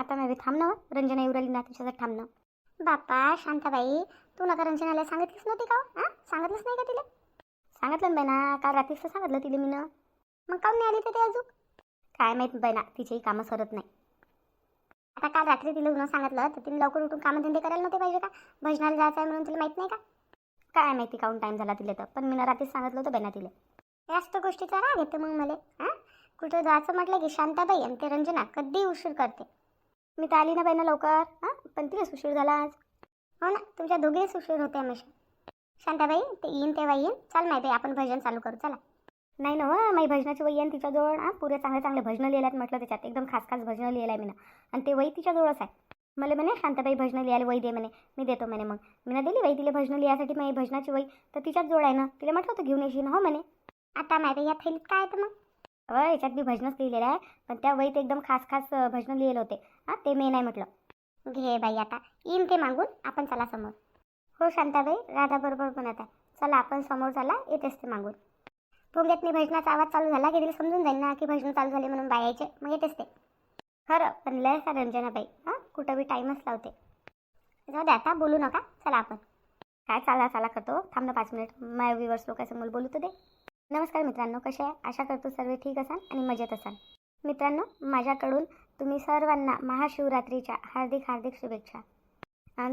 आता नव्हे थांबणं हो. रंजना येऊ राहिली ना तिच्यासाठी थांबणं बापा बाप्पा शांताबाई तू नका रंजनाला सांगितलीच नव्हती का हो? हां? सांगितलंच नाही का तिला? सांगितलं ना ना काल रात्रीच तर सांगितलं तिला मी ना मग काऊन नाही आली तर ते अजून? काय माहीत बैना तिचेही कामं सरत नाही. आता काल रात्री तिला उन्हा सांगितलं तर तिने लवकर उठून कामधंदे करायला नव्हते पाहिजे का? भजनाला जायचं आहे म्हणून तिला माहीत नाही का? काय माहिती काऊन टाईम झाला तिला तर पण मी ना रात्रीच सांगितलं होतं बैना ना तिला. जास्त गोष्टीचा राग येतो मग मला हां? कुठं जायचं म्हटलं की शांताबाई आणि ते रंजना कधी उशीर करते. मी तर आली ना बाई ना लवकर. हां पण तिलाच उशीर झाला आज. हो ना तुमच्या दोघेच उशीर होते हमेशा शांताबाई ते येईन तेव्हा येईन. चाल माहिती आपण भजन चालू करू चला. नाही ना हो माझी भजनाची वही आहे तिच्याजवळ. हां पुरे चांगले चांगले भजनं लिहिल्यात म्हटलं त्याच्यात. एकदम खास खास भजनं लिहिलं आहे मी आणि ते वही तिच्याजवळच आहे. मला म्हणे शांताबाई भजनं लिहायला वही दे म्हणे. मी देतो म्हणे मग. मी ना दिली वही तिला भजनं लिहायसाठी माझी भजनाची वही. तर तिच्याच जवळ आहे ना. तिला म्हटलं होतं घेऊन येशील. हो म्हणे. आता माहिती या थैलीत काय तर मग? अ याच्यात बी भजनच लिहिलेलं आहे पण त्या वहीत एकदम खास खास भजनं लिहिलेलं होते. हां ते मी नाही म्हटलं. घे बाई आता येईन ते मागून आपण चला समोर. हो शांताबाई राधा बरोबर म्हणत आहे. चला आपण समोर चला येतेच ते मागून. भोंग्यातनी भजनाचा आवाज चालू झाला की तिला समजून जाईल ना की भजन चालू झाले म्हणून बायाचे मग येतेच ते खरं पण लय का रंजनाबाई हां कुठं बी टाईमच लावते. जाऊ दे आता बोलू नका चला आपण. काय चाला चाला करतो? थांब ना पाच मिनिट माय विवर्स लोकांसमोर बोलू तर दे. नमस्कार मित्रांनो कसे आहे? आशा करतो सर्व ठीक असाल आणि मजेत असाल. मित्रांनो माझ्याकडून तुम्ही सर्वांना महाशिवरात्रीच्या हार्दिक हार्दिक शुभेच्छा.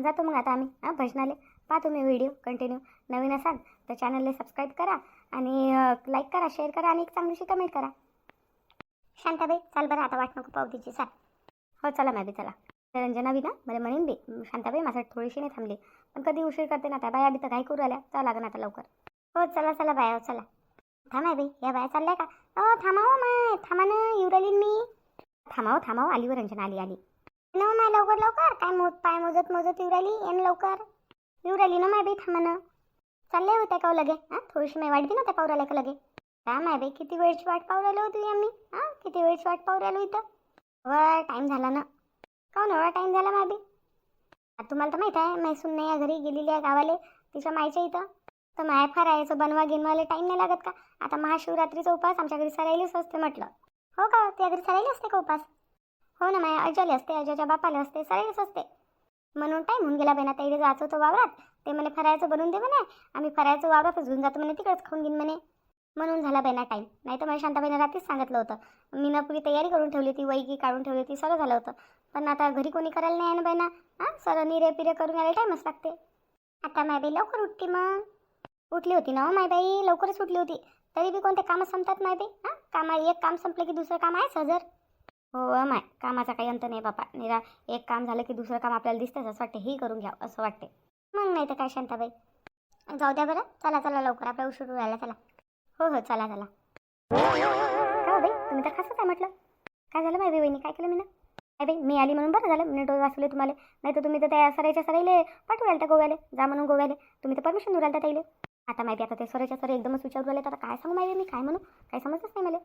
जातो मग आता आम्ही हां भजनाले. पहा तुम्ही व्हिडिओ कंटिन्यू. नवीन असाल तर चॅनलला सबस्क्राईब करा आणि लाईक करा शेअर करा आणि एक चांगलीशी कमेंट करा. शांताबाई चाल बरं आता वाट नको पावतीची तिची चाल. हो चला मॅबी चला. रंजना बी ना मला म्हणेन बी शांताबाई माझ्यासाठी थोडीशी नाही थांबली. पण कधी उशीर करते ना त्या बाया बी तर काही करू आल्या चला लागेल आता लवकर. हो चला चला बाया हो, चला. थांबा बाई या बाया चालल्या का? हो थांबाव माय थांबा ना येऊ मी. थांबाव हो, थांबाव हो, आली हो व आली आली. ना माय लवकर लवकर. काय मोज पाय मोजत मोजत येऊ राहिली लवकर. येऊ राहिली ना माय बाई थांबा ना. चालले होते का लगे हां? थोडीशी मी वाट दिली नव्हत्या पाहू का लगे. काय माय बाई किती वेळची वाट पाहू राहिलो होती आम्ही हां किती वेळची वाट पाहू राहिलो इथं? वर टाईम झाला ना. काऊन एवढा टाईम झाला माय बाई? आता तुम्हाला तर माहीत आहे मैसून नाही या घरी गेलेली आहे गावाले तिच्या मायच्या इथं. तर माय फार आहे बनवा गिनवाले टाईम नाही लागत का? आता महाशिवरात्रीचा उपास आमच्या घरी सरायलीच असते म्हटलं. हो का? त्या घरी सरायली असते का उपास? हो ना माय अजाले असते अजयच्या बापाला असते सरायलीच असते. म्हणून टाईम होऊन गेला बहिणा ताईडे जायचं होतं वावरात. ते म्हणे फरायचं बनवून दे म्हणे. आम्ही फरायचं वावरातच घेऊन जातो म्हणे तिकडेच खाऊन घेईन म्हणे. म्हणून झाला बहिणा टाईम नाही तर मला शांताबाईनं रात्रीच सांगितलं होतं. मी ना पुरी तयारी करून ठेवली होती वैगी काढून ठेवली होती सगळं झालं होतं. पण आता घरी कोणी करायला नाही आहे ना बहिणा हां? सर निरे पिरे करून यायला टाईमच लागते. आता माय बाई लवकर उठते मग. उठली होती ना हो माय बाई लवकरच उठली होती. तरी बी कोणते कामं संपतात माय बाई हां? कामा एक काम संपलं की दुसरं काम आहेच हजर? हो माय कामाचा काही अंत नाही बापा. निरा एक काम झालं की दुसरं काम आपल्याला दिसतंच असं वाटते ही करून घ्यावं असं वाटते मग नाही तर काय शांताबाई जाऊ द्या बरं. चला चला लवकर. आपल्या उशीर राहिला चला. हो हो चला चला. का हो बाई? तुम्ही तर खासच आहे म्हटलं. काय झालं माय बाई काय केलं मी ना काय बाई मी आली म्हणून बरं झालं. मी डोळे वाचवले तुम्हाला. नाही तर तुम्ही तर त्या सरायच्या सराईले पाठवाल त्या गोव्याले. जा म्हणून गोव्याले. तुम्ही तर परमिशन दुराल त्या ताईले. आता माहिती आता ते सरायच्या सर एकदमच विचारू राहिले तर आता काय सांगू माहिती मी? काय म्हणू? काय समजतच नाही मला.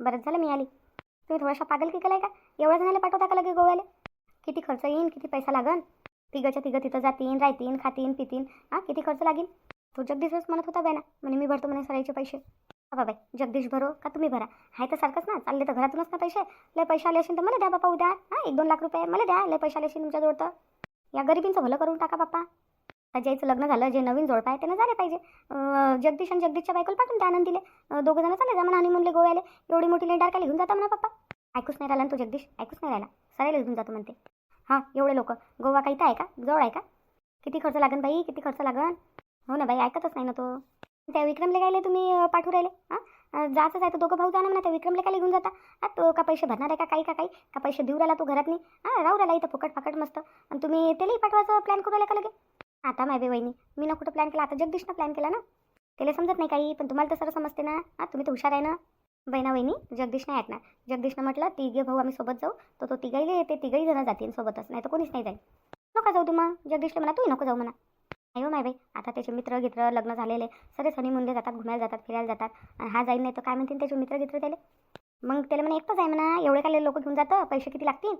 बरंच झालं मी आली. तुम्ही थोडासा पागल की केलाय का? एवढ्या जणाला पाठवता का लगे गोव्याला? किती खर्च येईन किती पैसा लागन? तिघंच्या तिघं तिथं जातीन राहतीन खातीन पितीन हां? किती खर्च लागेल तो जगदीशच म्हणत होता बॅना. म्हणे मी भरतो म्हणे सरायचे पैसे. हा बाबाई जगदीश भरो का तुम्ही भरा? हाय तर सारखंच ना चालले तर घरातूनच ना पैसे. लय पैसे आले असेल तर मला द्या बापा उद्या. हां एक दोन लाख रुपये मला द्या. लय पैसे आले असेल तुमच्याजवळ तर. या गरिबींचं भलं करून टाका बाप्पा. अजयचं लग्न झालं जे नवीन जोडपं आहे त्यांना झाले पाहिजे. जगदीश आणि जगदीशच्या बायकोला पाठवून द्या आनंदीले. दिले दोघं जण चालले जा म्हणा हनीमूनले गोव्याले. एवढी मोठी लेंडार काय घेऊन जाता म्हणा पप्पा. ऐकूच नाही राहिला ना तो जगदीश? ऐकूच नाही राहिला. सरायला घेऊन जातो म्हणते. हां एवढे लोक. गोवा काही तर आहे का? जवळ आहे का? किती खर्च लागन बाई? किती खर्च लागन? हो ना बाई ऐकतच नाही ना तो. त्या विक्रमले गायले तुम्ही पाठवू राहिले? हां? जायचंच आहे तर दोघं भाऊ जाणं म्हणा त्या विक्रमले काय घेऊन जाता? हा तो का पैसे भरणार आहे का काही का काही? का पैसे देऊ राहिला तो घरात नाही हां राहू राहिला इथं फुकट फाकट मस्त. आणि तुम्ही त्यालाही पाठवायचं प्लॅन करू राहिला का लगे? आता माय वहिनी मी ना कुठं प्लॅन केला? आता जगदीशनं प्लॅन केला ना? त्याला समजत नाही काही पण तुम्हाला तर सर्व समजते ना? हा तुम्ही तर हुशार आहे ना? बहिणा वहिनी जगदीश नाही ऐकणार जगदीशनं म्हटलं तिघे भाऊ आम्ही सोबत जाऊ. तर तो तिघाईले येते तिघही जण जातील सोबतच. नाही तर कोणीच नाही जाईल. नका जाऊ तू मग. जगदीशला म्हणा तूही नको जाऊ म्हणा. नाही हो माय बाई. आता त्याचे मित्र गित्र लग्न झालेले. सगळे हनीमूनले जातात घुमायला जातात फिरायला जातात. आणि हा जाईल नाही तर काय म्हणतील त्याचे मित्र गित्र त्याले? मग त्याला म्हणे एकटंच आहे म्हणा. एवढे काय लोक घेऊन जातं. पैसे किती लागतील?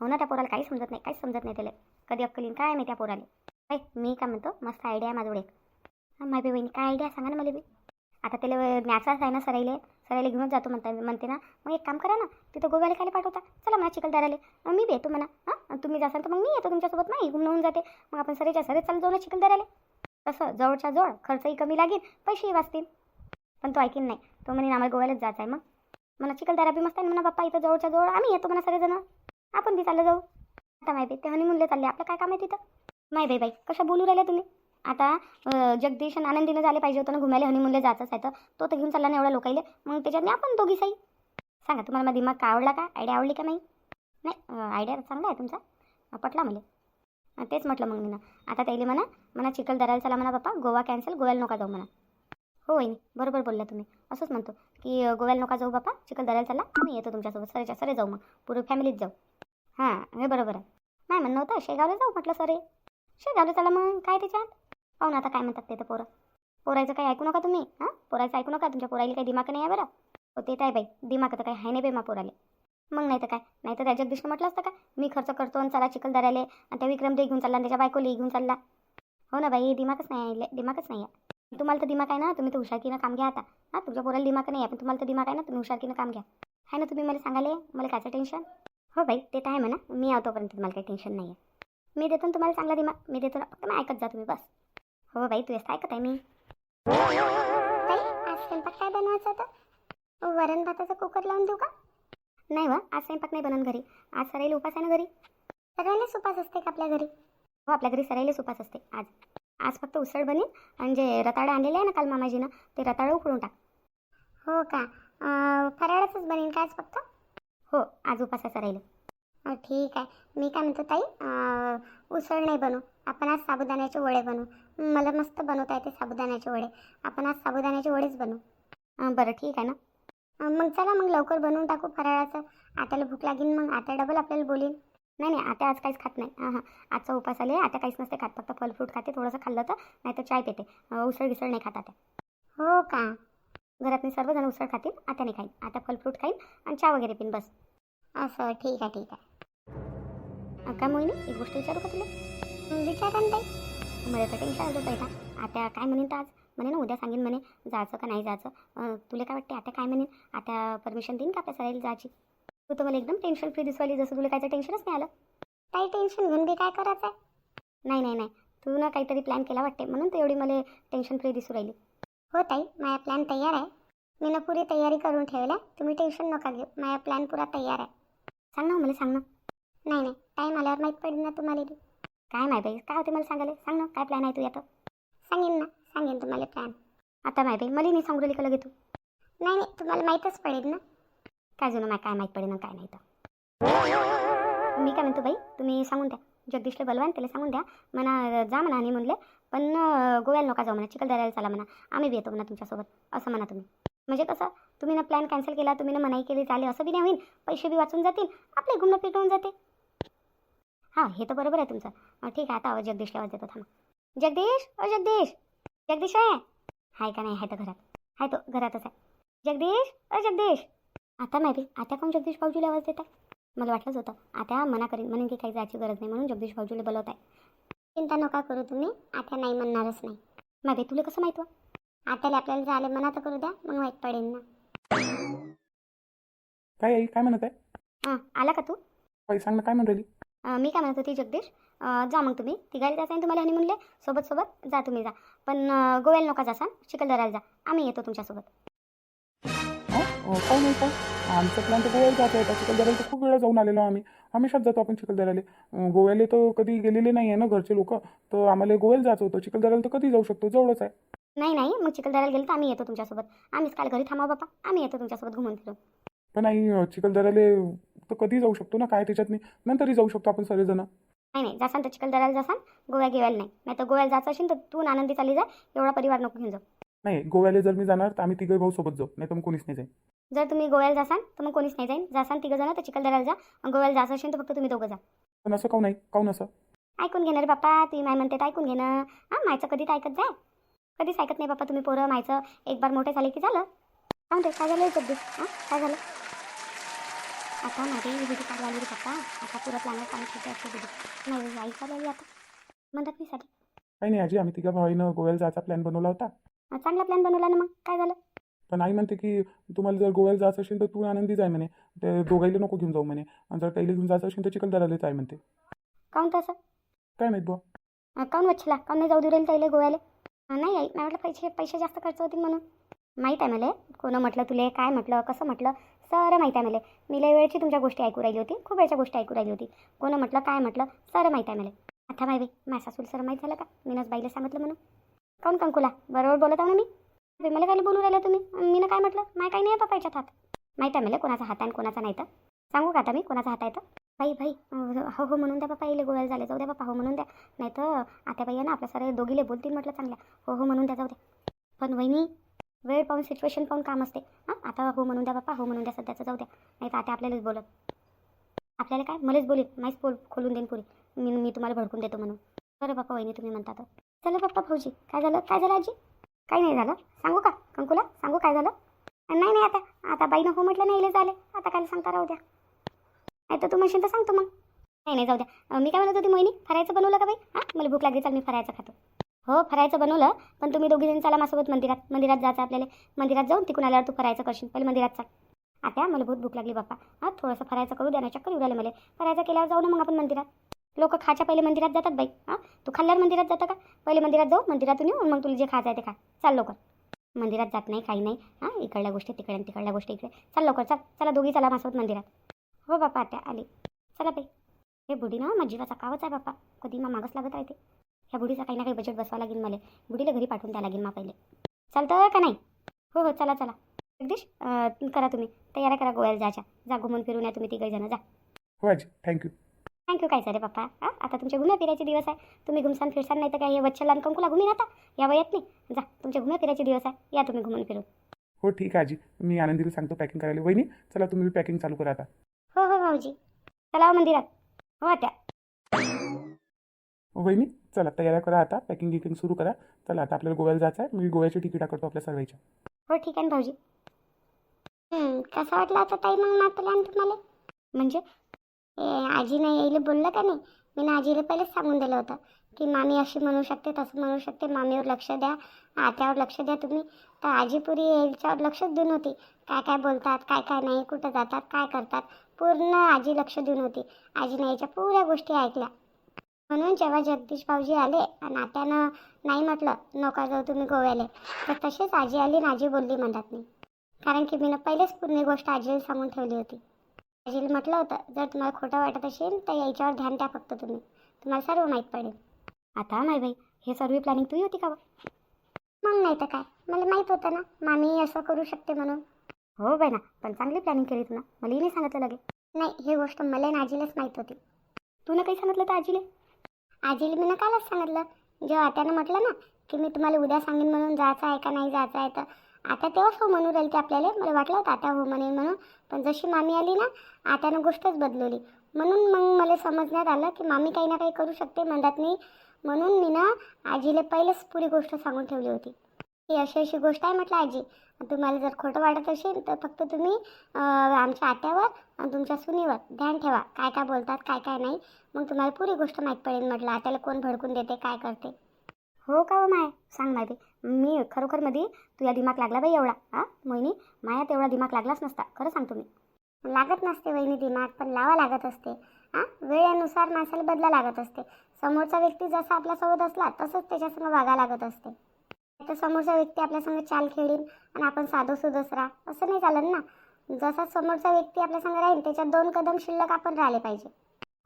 हो ना त्या पोराला काही समजत नाही काहीच समजत नाही त्याला. कधी अक्कलीन काय नाही त्या पोराला. बाई मी काय म्हणतो? मस्त आयडिया आहे माझ्याकडे. एक हा माय काय आयडिया सांगा ना मला बी. आता त्याला न्याचाच आहे ना सराईले. सरायला घेऊनच जातो म्हणता म्हणते ना. मग एक काम करा ना तिथं गोव्याला खायला पाठवता. चला मला चिखलदऱ्याला मग मी बी येतो म्हणा. हां तुम्ही जासाल तर मग मी येतो तुमच्यासोबत. नाही घुमणं होऊन जाते. मग आपण सरेच्या सरे चालू जाऊ ना चिखलदऱ्याला तसं जवळच्या जवळ खर्चही कमी लागेल पैसेही वाचतील. पण तो ऐकीन नाही. तो म्हणे आम्हाला गोव्यालाच जायचं आहे मग. मला चिखलदरा बी मस्त आहे म्हणा बाप्पा इथं जवळच्या जवळ. आम्ही येतो म्हणा सगळेजण. आपण बी चाललं जाऊ. आता माहिती ते हनीमूनला चालले. आपलं काय काम आहे तिथं? नाही बाई बाई कशा बोलू राहिल्या तुम्ही? आता जगदीश आणि आनंदीनं झाले पाहिजे होतं ना घुमायला हनीमूनला जायचंच आहे तर तो तर घेऊन चालला ना एवढ्या लोकाईले मग त्याच्यात आपण दोघी साई. सांगा तुम्हाला माझा दिमाग का आवडला का? आयडिया आवडली का नाही? नाही आयडिया चांगला आहे तुमचा. पटला मला. तेच म्हटलं मग मी ना आता त्याला म्हणा म्हणा चिखलदऱ्याला चला म्हणा बाप्पा गोवा कॅन्सल गोव्याला नका जाऊ म्हणा. हो वहिनी बरोबर बोलला तुम्ही. असंच म्हणतो की गोव्याला नका जाऊ बापा चिखलदऱ्याला चला मी येतो तुमच्यासोबत सरेच्या सरे जाऊ मग. पूर्ण फॅमिलीत जाऊ. हां हे बरोबर आहे. नाही म्हणणं होतं शेगावला जाऊ म्हटलं सरे. शे झालं चला मग. काय त्याच्यात? पाहू ना आता काय म्हणतात ते तर पोरं. पोरायचं काही ऐकू नका तुम्ही हां? पोरायचं ऐकू नका. तुमच्या पोरायला काही दिमाग नाही आहे बरं? हो ते तर आहे बाई. दिमाग तर काही आहे नाही बाई मा पोराले. मग नाही तर काय? नाही तर त्या जगदीशनं म्हटलं असतं का? मी खर्च करतो आणि चला चिखलदऱ्याले आणि त्या विक्रम दे घेऊन चालला आणि त्याच्या बायकोला घेऊन चालला. हो ना बाई दिमागच नाही आहे. ले- दिमागच नाही आहे. तुम्हाला तर दिमाग आहे ना? तुम्ही तर हुशारकीनं काम घ्या आता. हां तुमच्या पोराला दिमाग नाही आहे पण तुम्हाला तर दिमाग आहे ना? तुम्ही हुशारकीनं काम घ्या. आहे ना तुम्ही मला सांगाले? मला कायचं टेन्शन हो बाई ते तर आहे म्हणा. मी आवतोपर्यंत तुम्हाला काही टेन्शन नाही आहे मी देतो ना तुम्हाला चांगला दिमाग मी देतो ना फक्त मग ऐकत जा तुम्ही बस. हो बाई तू ऐकत आहे मी? आज स्वयंपाक काय बनवायचं होतं? वरण भाताचा कुकर लावून देऊ का? नाही वा आज स्वयंपाक नाही बनवून घरी. आज सराईला उपास आहे ना घरी. सगळ्यांनाच उपास असते का आपल्या घरी? हो आपल्या घरी सराईलाच उपास असते. आज आज फक्त उसळ बनेल आणि जे रताळं आणलेले आहे ना काल मामाजीनं ते रताळं उकळून टाक. हो का? फराळाचंच बनेल का आज फक्त? हो आज उपासा आहे ठीक आहे. मी काय म्हणतो ताई उसळ नाही बनवू. आपण आज साबुदाण्याचे वडे बनवू. मला मस्त बनवता येते साबुदाण्याचे वडे. आपण आज साबुदाण्याचे वडेच बनवू. बरं ठीक आहे ना? मग चला मग लवकर बनवून टाकू फराळाचं. आत्याला भूक लागेल मग. आता डबल आपल्याला बोलील नाही नाही आता आज काहीच खात नाही. हां हां आजचा उपास आले. आता काहीच नसते खात. फक्त फल फ्रूट खाते थोडंसं खाल्लं तर. नाही तर चाय पिते. उसळ विसळ नाही खात आता हो का? घरातले सर्वजण उसळ खातील आता नाही खाईन. आता फल फ्रूट खाईन आणि चहा वगैरे पिन बस. असं ठीक आहे ठीक आहे. का काय मोहिनी एक गोष्ट विचारू का तुला? हं, विचारा ना ताई मला तर टेन्शन आलं पहिला आता काय म्हणेन तर आज? म्हणे ना उद्या सांगेन म्हणे जायचं का नाही जायचं. तुला काय वाटते आता काय म्हणेन? आता परमिशन देईन का आपल्या सरायला जायची? तू तर मला एकदम टेन्शन फ्री दिसवाली जसं तुला कायचं टेन्शनच नाही आलं. काही टेन्शन घेऊन बी काय करायचं आहे नाही नाही नाही. तू ना काहीतरी प्लॅन केला वाटते म्हणून तर एवढी मला टेन्शन फ्री दिसू राहिली. हो ताई माझा प्लॅन तयार आहे. मी ना पुरी तयारी करून ठेवल्या. तुम्ही टेन्शन नका घेऊ. माझा प्लॅन पुरा तयार आहे. सांग ना हो, मला सांग ना. नाही नाही. टाईम आल्यावर माहीत पडेल ना तुम्हाला बी. काय माय बाई? काय होते मला सांगायला? सांग ना काय प्लॅन आहे तू आता सांगेन ना. सांगेन तुम्हाला प्लॅन आता माय बाई मला नाही सांगू दिली का लगे तू? नाही नाही. तुम्हाला माहीतच पडेल ना. काय जुनं माय काय माहीत पडेल ना काय नाही तर. मी काय म्हणतो बाई तुम्ही सांगून द्या. जगदीशला बलवान त्याला सांगून द्या. म्हणा जा म्हणा आणि म्हणले. पण गोव्याला नका जाऊ म्हणा. चिखलदऱ्याला चला म्हणा. आम्ही बी येतो म्हणा तुमच्यासोबत. असं म्हणा तुम्ही. म्हणजे कसं? तुम्ही ना प्लॅन कॅन्सल केला तुम्ही ना मनाई केली चालेल असं बी नाही होईल पैसे बी वाचून जातील. आपले घुमणं पिटवून होऊन जाते. हां हे तर बरोबर आहे तुमचं. ठीक आहे आता आवाज जगदीशला आवाज देतो थांबा. जगदीश अ जगदीश. जगदीश आहे? हाय का नाही आहे तर घरात. हाय तो घरातच आहे. जगदीश अ जगदीश. आता नाही आता कोण जगदीश भाऊजीला आवाज देत आहे? मला वाटलंच होतं. आता मना करीन म्हणून की काही जायची गरज नाही म्हणून जगदीश भाऊजीला बोलवत आहे. चिंता नका करू तुम्ही आता नाही म्हणणारच नाही. मग तुला कसं माहीत वा आत्याला आपल्याला झाले मना तर करू द्या मग माहीत पडेल ना. काय आई काय म्हणत आहे? हां आला का तू? सांग ना काय म्हणून राहिली? मी काय म्हणत होती जगदीश? जा मग तुम्ही. तिघायला जायचं आहे तुम्हाला आणि म्हणले सोबत सोबत जा तुम्ही जा. पण गोव्याला नका जासान. चिखलदऱ्याला जा. आम्ही येतो तुमच्यासोबत. हां काय नाही काय आमचं प्लॅन तर गोव्याला जातो आहे. चिखलदऱ्याला तर खूप वेळा जाऊन आलेलो आम्ही. हमेशाच जातो आपण चिखलदऱ्याला? गोव्याला तर कधी गेलेले नाही आहे ना घरचे लोक. तर आम्हाला गोव्याला जायचं होतं. चिखलदऱ्याला तर कधी जाऊ शकतो? जवळच आहे. नाही नाही. मग चिखलदऱ्याला गेलो तर आम्ही येतो तुमच्यासोबत. आम्हीच काल घरी थांबा बापा आम्ही येतो तुमच्यासोबत घुमून फिरून. पण अं, चिखलदऱ्याला तर कधी जाऊ शकतो ना काय त्याच्यात नाही. नंतरही जाऊ शकतो आपण सगळेजण. नाही नाही जासान तर चिखलदऱ्याला जासान गोव्या गेवायला नाही. नाही तर गोव्याला जायचं असेल तर तू आनंदी चालली जा एवढा परिवार नको घेऊन जाऊ. नाही गोव्याला जर मी जाणार तर आम्ही तिघे भाऊ सोबत जाऊ नाही तर मग कोणीच नाही जाईल. जर तुम्ही गोव्याला जासान तर मग कोणीच नाही जाईन जासान तिघं जण तर चिखलदऱ्याला जा. आणि गोव्याला जायचं असेल तर फक्त तुम्ही दोघं जा. पण असं काऊ नाही काऊन असं? ऐकून घेणार बाप्पा तुम्ही माय म्हणते तर ऐकून घेणं हां मायचं कधीच ऐकत जाय. कधीच ऐकत नाही बाप्पा तुम्ही पोरं मायचं एक बार मोठे झाले की झालं. काय झालं जगदीश हां काय झालं? आता माझी विहिरी काढ आली रे पप्पा आता पुरं प्लॅनर पाणी ठेवते असते विहिरी नाही आई चालवली आता? म्हणतात मी साठी. काही नाही आजी आम्ही तिघा भावाईनं गोव्याला जायचा प्लॅन बनवला होता. चांगला प्लॅन बनवला ना मग. काय झालं? पण आई म्हणते की तुम्हाला जर गोव्याला जायचं असेल तर तू आनंदी जाय म्हणे. ते दोघाईला नको घेऊन जाऊ म्हणे. आणि जर त्याला घेऊन जायचं असेल तर चिखलदराला जाय म्हणते. काऊन तसं? काय माहीत बुवा. अं, काऊन वच्छला? काऊन नाही जाऊ देऊ राहील त्याला गोव्याला? अं, नाही आई मला वाटलं पैसे पैसे जास्त खर्च होतील म्हणून. माहीत आहे मला. कोणं म्हटलं तुले काय म्हटलं कसं म्हटलं? सर माहीत आहे मला. मी लय वेळची तुमच्या गोष्टी ऐकू राहिली होती. खूप वेळच्या गोष्टी ऐकू राहिली होती. कोणं म्हटलं काय म्हटलं सर माहीत आहे मला. आता माय बाई माझ्या सर माहीत झालं का? मीनच बाईला सांगितलं म्हणून. काऊन कंकुला? बरोबर बोलत आहो ना मी? मला काय बोलू राहिला तुम्ही? मीनं काय म्हटलं? माय काही नाही पप्पा याच्यात हात. माहीत आहे मला कोणाचा हात आहे आणि कोणाचा नाही तर. सांगू का आता मी कोणाचा हात आहे तर? बाई भाई हो हो म्हणून द्या बाप्पा येईल गोळ्या झाले जाऊ द्या पप्पा हो म्हणून द्या. नाही तर आता बाई आहे ना आपल्या सारे दोघीले बोलतील म्हटलं चांगल्या. हो हो म्हणून द्या जाऊ द्या. पण वहिनी वेळ पाहून सिच्युएशन पाहून काम असते. हां? आता हो म्हणून द्या बाप्पा हो म्हणून द्या सध्याचं जाऊ द्या. नाही तर आता आपल्यालाच बोलत. आपल्याला काय? मलाच बोलेल माहीच बोल खोलून देईन पुरी. मी मी तुम्हाला भडकून देतो म्हणून. बरं बाप्पा वहिनी तुम्ही म्हणता तर. चला बाप्पा भाऊजी. काय झालं? काय झालं आजी? काही नाही झालं. सांगू का? कंकुला सांगू काय झालं? नाही नाही आता. आता बाईनं हो म्हटलं नाही इले झाले. आता काय सांगता राहू द्या. नाही तर तू म्हणशील तर सांगतो मग. नाही नाही जाऊ द्या. मी काय म्हणत होती मोहिनी? फरायचं बनवलं का बाई? हां? मला भूक लागली चाल मी फरायचं खातो. हो फरायचं बनवलं पण तुम्ही दोघी जण चला माझ्यासोबत मंदिरात. मंदिरात जायचं आपल्याला. मंदिरात जाऊन तिकून आल्यावर तू फरायचं करशील. पहिले मंदिरात चाल आता मला बहुत भूक लागली बाप्पा. हां थोडंसं फरायचं करू द्या ना चक्कर येऊ राहिलं मला. फरायचं केल्यावर जाऊ ना मग आपण मंदिरात. लोक खाच्या पहिले मंदिरात जातात बाई. हां तू खाल्ल्यावर मंदिरात जातं का? पहिले मंदिरात जाऊ मंदिरातून येऊ मग तुला जे खायचं आहे ते खा. चाल लवकर. मंदिरात जात नाही काही नाही. हां इकडल्या गोष्टी तिकडे आणि तिकडल्या गोष्टी इकडे. चाल लवकर चल. चला दोघी चला माझ्यासोबत मंदिरात. हो बापा आता आली. चला बाई. हे बुढी ना माझी जीवाचा कावच आहे बाप्पा. कधी मा मागच लागत राहते. ह्या बुढीचा काही ना काही बजेट बसवा लागेल मला. बुढीला घरी पाठवून द्या लागेल मा पहिले चालतं का नाही? हो हो चला चला. जगदीश करा तुम्ही. तयाऱ्या करा गोव्याला जायच्या. जा घुमून फिरून या तुम्ही तिघही जण. जा. हो आजी. थँक्यू थँक्यू काय रे पप्पा. हां आता तुमचे घुम्या फिरायचे दिवस आहे. तुम्ही घुमसान फिरसान नाही तर काय हे वच्छला आणि कंकुला घुमीन आता या वयात नाही. जा तुमचे घुम्या फिरायचे दिवस आहे. या तुम्ही घुमून फिरून. हो ठीक आहे आजी. मी आनंदीला सांगतो पॅकिंग करायला. वहिनी चला तुम्ही पॅकिंग चालू करा आता. हो हो भाऊजी चला हो मंदिरात. हो आता वहिनी चला तयाऱ्या करा आता पॅकिंग गिकिंग सुरू करा. चला आता आपल्याला गोव्याला जायचं आहे. मी गोव्याची तिकिटा करतो आपल्या सर्वांच्या. हो ठीक आहे ना भाऊजी. हं, कसं वाटलं आता ताई मग ना प्लॅन तुम्हाला? म्हणजे ए, आजीने येईल बोललं का नाही? मी ना आजीला पहिलेच सांगून दिलं होतं की मामी अशी म्हणू शकते तसं म्हणू शकते. मामीवर लक्ष द्या आत्यावर लक्ष द्या तुम्ही. तर आजी पुरी याच्यावर लक्षच देऊन होती. काय काय बोलतात काय काय नाही कुठं जातात काय करतात? पूर्ण आजी लक्ष देऊन होती. आजीने याच्या पुऱ्या गोष्टी ऐकल्या. म्हणून जेव्हा जगदीश भाऊजी आले आणि आत्यानं नाही म्हटलं नका जाऊ तुम्ही गोव्याला. तर तसेच आजी आली आणि आजी बोलली म्हणतात मी कारण की मी पहिलेच पूर्ण गोष्ट आजीला सांगून ठेवली होती. आजीला म्हटलं होतं जर तुम्हाला खोटं वाटत असेल तर याच्यावर ध्यान द्या फक्त तुम्ही. तुम्हाला सर्व माहीत पडेल. आता नाही बाई हे सर्व प्लॅनिंग तुझी होती का बा? मग नाही तर काय? मला माहीत होतं ना. मामी असं करू शकते म्हणून. हो बाई ना पण चांगली प्लॅनिंग केली तू ना मलाही नाही सांगितलं लगे नाही ही गोष्ट मला आजीलाच माहीत होती. तू ना काही सांगितलं तर आजीले? आजीला मी कालच सांगितलं. जेव्हा आत्यानं म्हटलं ना की मी तुम्हाला उद्या सांगेन म्हणून जायचं आहे का नाही जायचं आहे तर. आता तेव्हाच हो म्हणू राहील ते आपल्याला. मला वाटलं होतं आता हो म्हणेन म्हणून. पण जशी मामी आली ना आत्यानं गोष्टच बदलवली. म्हणून मग मला समजण्यात आलं की मामी काही ना काही करू शकते म्हणतात मी म्हणून मी ना आजीला पहिलेच पुरी गोष्ट सांगून ठेवली होती. ही अशी अशी गोष्ट आहे म्हटलं आजी. तुम्हाला जर खोटं वाटत असेल तर फक्त तुम्ही आमच्या आत्यावर आणि तुमच्या सुनीवर ध्यान ठेवा. काय काय बोलतात काय काय नाही. मग तुम्हाला पुरी गोष्ट माहीत पडेल म्हटलं. आत्याला कोण भडकून देते काय करते? हो का हो माय? सांग माहिती. मी खरोखरमध्ये तुझ्या दिमाग लागला बाई एवढा. हां मोहिनी माया तेवढा दिमाग लागलाच नसता. खरं सांगतो मी लागत नसते वहिनी दिमाग पण लावा लागत असते. हां वेळेनुसार माणसाला बदला लागत असते. समोरचा व्यक्ती जसा आपल्यासोबत असला तसंच त्याच्यासमोर वागा लागत असते. तर समोरचा व्यक्ती आपल्यासंग चाल खेळीन आणि आपण साधो सुदस राहा. असं नाही चालत ना. जसा समोरचा व्यक्ती आपल्यासंग राहील त्याच्यात दोन कदम शिल्लक आपण राहिले पाहिजे.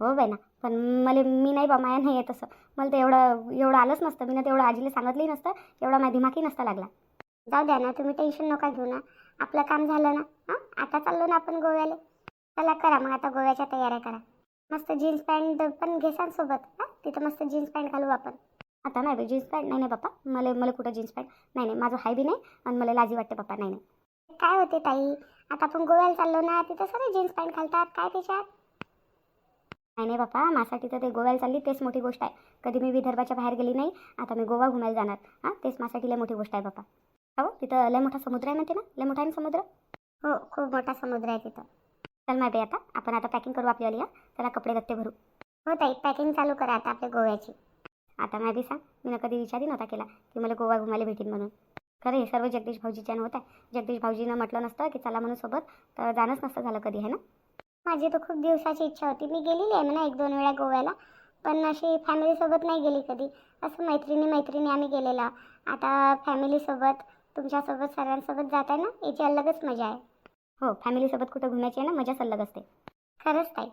हो बाई ना पण मला मी नाही बा माया नाही आहे तसं. मला तर एवढं एवढं आलंच नसतं. मी ना तेवढं आजीला सांगितलंही नसतं. एवढा माझ्या दिमागही नसता लागला. जाऊ द्या ना तुम्ही टेन्शन नका घेऊ ना. आपलं काम झालं ना. हां? आता चाललो ना आपण गोव्याला. चला करा मग आता गोव्याच्या तयाऱ्या करा. मस्त जीन्स पॅन्ट पण घेसान सोबत. हां? तिथं मस्त जीन्स पॅन्ट घालू आपण. आता नाही बाई जीन्स पॅन्ट नाही नाही बाप्पा. मला मला कुठं जीन्स पॅन्ट? नाही नाही माझं हाय बी नाही आणि मला लाजी वाटते पप्पा नाही नाही. काय होते ताई? आता आपण गोव्याला चाललो ना तिथं सगळे जीन्स पॅन्ट घालतात. काय त्याच्यात? नाही नाही बाप्पा माझ्यासाठी तर ते गोव्याला चालली तेच मोठी गोष्ट आहे. कधी मी विदर्भाच्या बाहेर गेली नाही आता मी गोवा घुमायला जाणार. हां तेच माझ्यासाठी लय मोठी गोष्ट आहे बाप्पा. हो तिथं लय मोठा समुद्र आहे म्हणते ना? लय मोठा आहे समुद्र? हो खूप मोठा समुद्र आहे तिथं. चल माहिती आता आपण आता पॅकिंग करू आपल्याला त्याला कपडे दत्ते भरू. हो ताई पॅकिंग चालू करा आता आपल्या गोव्याची. आता माझी सांग मी कधी विचारही नव्हता केला की मला गोवा घुमायला भेटेल म्हणून. खरं हे सर्व जगदीश भाऊजीच्यानं होतं. आहे जगदीश भाऊजीनं म्हटलं नसतं की चला म्हणून सोबत. तर जाणंच नसतं झालं कधी आहे ना? माझी तर खूप दिवसाची इच्छा होती. मी गेलेली आहे म्हणा एक दोन वेळा गोव्याला. पण अशी फॅमिलीसोबत नाही गेली कधी. असं मैत्रिणी मैत्रिणी आम्ही गेलेला. आता फॅमिलीसोबत तुमच्यासोबत सर्वांसोबत जात आहे ना? याची अलगच मजा आहे. हो फॅमिलीसोबत कुठं घुमायची आहे ना? मजाच अलग असते. खरंच ताई.